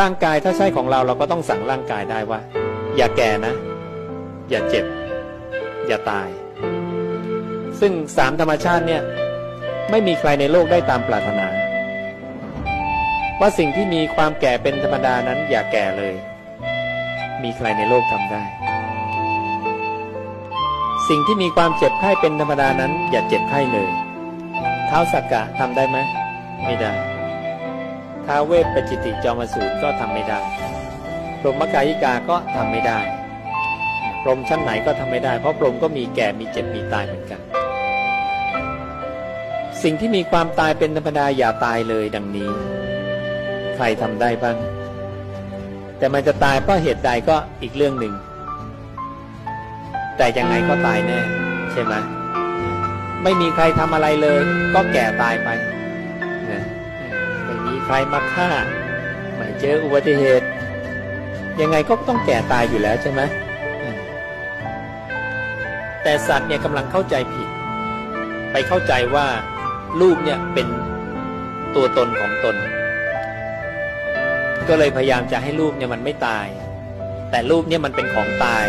ร่างกายถ้าใช่ของเราเราก็ต้องสั่งร่างกายได้ว่า อย่าแก่นะ อย่าเจ็บ อย่าตาย ซึ่งสามธรรมชาติเนี่ยไม่มีใครในโลกได้ตามปรารถนา ว่าสิ่งที่มีความแก่เป็นธรรมดานั้น อย่าแก่เลย มีใครในโลกทำได้ สิ่งที่มีความเจ็บไข้เป็นธรรมดานั้น อย่าเจ็บไข้เลย เท้าสักกะทำได้ไหมไม่ได้ ท้าเวทปจิติจอมสูตรก็ทำไม่ได้พรหมกายิกาก็ทำไม่ได้พรหมชั้นไหนก็ทำไม่ได้ เพราะพรหมก็มีแก่มีเจ็บมีตายเหมือนกัน สิ่งที่มีความตายเป็นธรรมดาอย่าตายเลยดังนี้ ใครทำได้บ้าง แต่มันจะตายเพราะเหตุใดก็อีกเรื่องหนึ่ง แต่ยังไงก็ตายแน่ ใช่ไหมไม่มีใครทำอะไรเลย ก็แก่ตายไปนะ ใครมาฆ่าไม่เจออุบัติเหตุ ยังไงก็ต้องแก่ตายอยู่แล้วใช่ไหมแต่สัตว์เนี่ยกำลังเข้าใจผิด ไปเข้าใจว่าลูกเนี่ยเป็นตัวตนของตน ก็เลยพยายามจะให้ลูกเนี่ยมันไม่ตาย แต่ลูกเนี่ยมันเป็นของตาย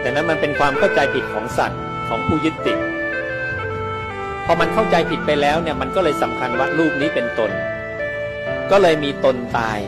แต่นั้นมันเป็นความเข้าใจผิดของสัตว์ของผู้ยึดติด พอมันเข้าใจผิดไปแล้วเนี่ยมันก็เลยสำคัญว่ารูปนี้เป็นตน ก็เลยมีตนตาย